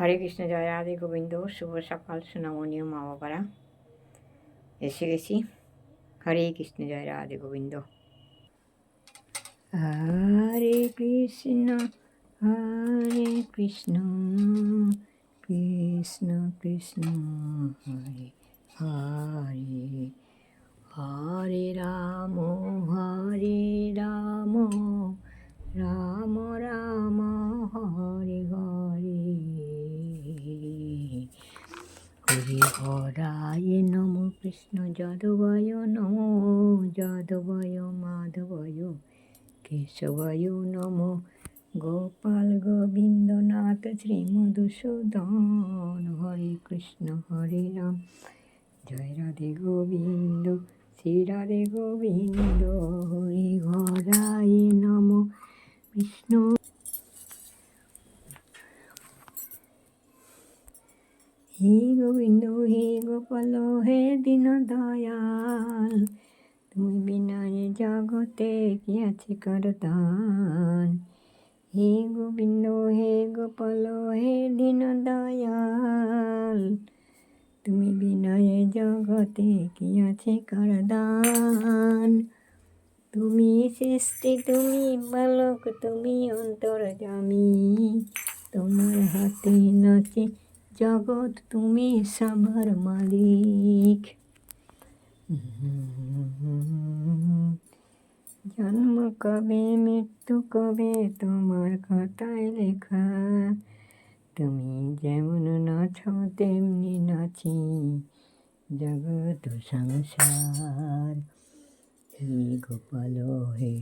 হরে কৃষ্ণ, জয় রাধে গোবিন্দ, শুভ সকাল সোনামণীয় মা বাবারা। এসে গেছি। হরে কৃষ্ণ, জয় রাধে গোবিন্দ। হরে কৃষ্ণ হরে কৃষ্ণ কৃষ্ণ কৃষ্ণ, হরে হরে। হরে রাম হরে রাম রাম রাম। হরি হরায় নম কৃষ্ণ যাদবায়, নম যাদবায়, মাধবায়, কেশবায়, নম। গোপাল গোবিন্দনাথ শ্রী মধুসূদন হরে কৃষ্ণ, হরে রাম। জয় রাধে গোবিন্দ, শ্রী রাধে গোবিন্দ, হরি হরায় নম। বিষ্ণু গোপাল হে দীন দয়াল। তুমি বিনা এ জগতে কি আছে করতান হে গোবিন্দ, হে গোপাল, হে দীন দয়াল। তুমি বিনা এ জগতে কি আছে করদান তুমি সৃষ্টি, তুমি বালক, তুমি অন্তর জামি তোমার হাতে নাচে জগৎ তুমি সবার মালিক। জন্ম কবে, মৃত্যু কবে, তোমার খাতায় লেখা। তুমি যেমন নাচ, তেমনি নাচি, জগৎ সংসার। হে গোপাল, হে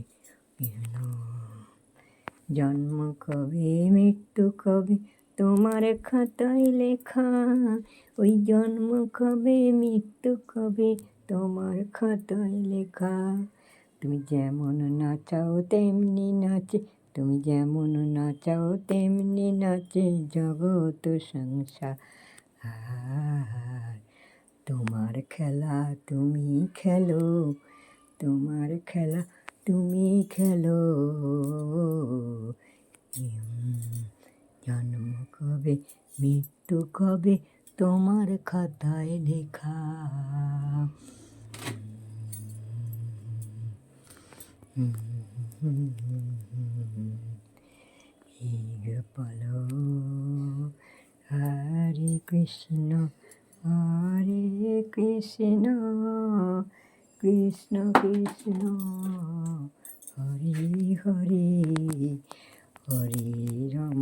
জন্ম কবে, মৃত্যু কবে তোমার খাতায় লেখা, ওই জন্ম কবে, মৃত্যু কবে, তোমার খাতায় লেখা। তুমি যেমন নাচাও, তেমনি নাচে, তুমি যেমন নাচাও, তেমনি নাচে জগৎ সংসার। তোমার খেলা তুমি খেলো, তোমার খেলা তুমি খেলো। জন্ম কবে মৃত্যু কবে তোমার খাতায় লেখা। গোপাল হরে কৃষ্ণ হরে কৃষ্ণ কৃষ্ণ কৃষ্ণ, হরে হরে হরে রাম।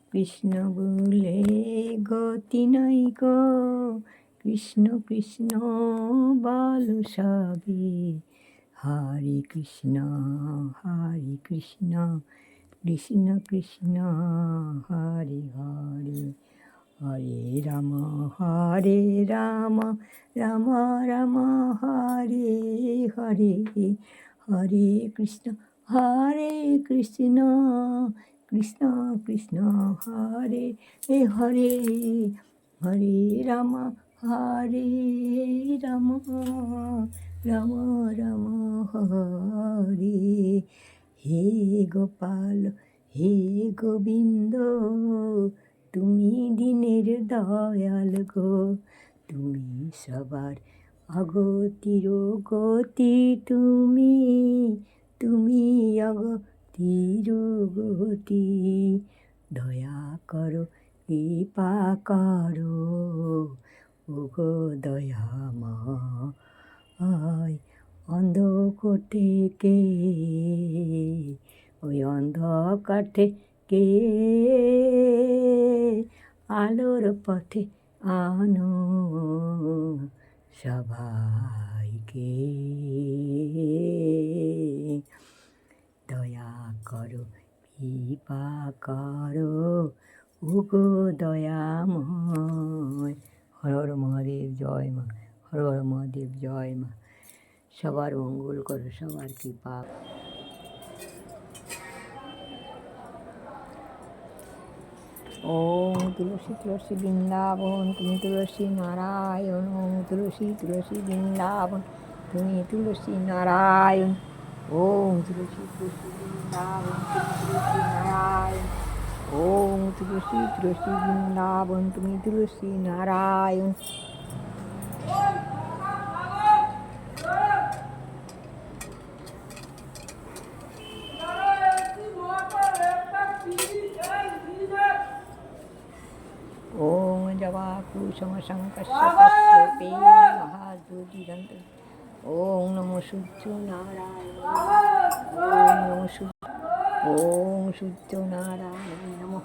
কৃষ্ণ বলে, গতি নাই গো। কৃষ্ণ কৃষ্ণ বল সবে। হরে কৃষ্ণ হরে কৃষ্ণ কৃষ্ণ কৃষ্ণ হরে হরে। হরে রাম হরে রাম রাম রাম, হরে হরে। হরে কৃষ্ণ হরে কৃষ্ণ কৃষ্ণ কৃষ্ণ হরে এ হরে হরে রাম হরে রাম রাম রাম হরে। হে গোপাল, হে গোবিন্দ, তুমি দিনের দয়াল গো। তুমি সবার অগতির গতি তুমি তুমি অগতির গতি দয়া করো, কৃপা করো। ওগো দয়াময় অন্ধকার থেকে ওই অন্ধকার থেকে আলোর পথে আনো সবাইকে। দয়া করো কৃপা করো ওগো দয়াময়। হর হর মহাদেব, জয় মা। হর হর মহাদেব, জয় মা। সবার মঙ্গল করো, সবার কৃপা। ওম তুলসী তুলসী বৃন্দাবন, তুমি তুলসী নারায়ণ। ওম তুলসী তুলসী বৃন্দাবন, তুমি তুলসী নারায়ণ। ওম তুলসী তুলসী বৃন্দাবন তুমি তুলসী নারায়ণ ওম তুলসী তুলসী বৃন্দাবন তুমি শঙ্কর্ষে মহাদুর্যন্ত সূর্য নারায়ণ ওম নম সূর্য ওম সূর্য নারায়ণ নমো।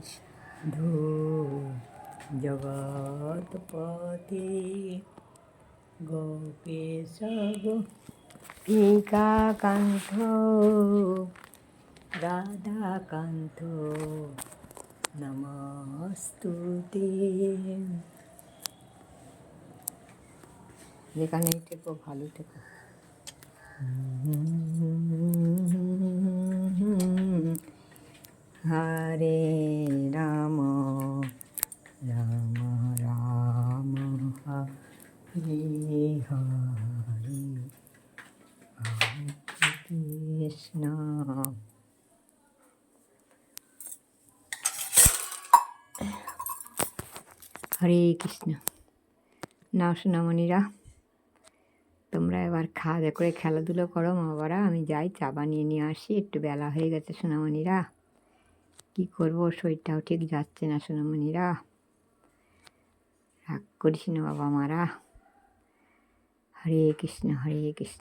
দীনবন্ধু জগৎপতি গোপেশ গোপিকাকান্ত রাধাকান্ত নমস্তুতে যেখানেই থেকো ভালো থেকো হরে কৃষ্ণ। হরে কৃষ্ণ। না সোনামণিরা, তোমরা এবার খাওয়া দাওয়া করে খেলাধুলো করো মা বাবারা, আমি যাই, চা বানিয়ে নিয়ে আসি, একটু বেলা হয়ে গেছে সোনামণিরা। কী করব, শরীরটাও ঠিক যাচ্ছে না সোনামণিরা। রাগ করিস না বাবা মারা। হরে কৃষ্ণ হরে কৃষ্ণ।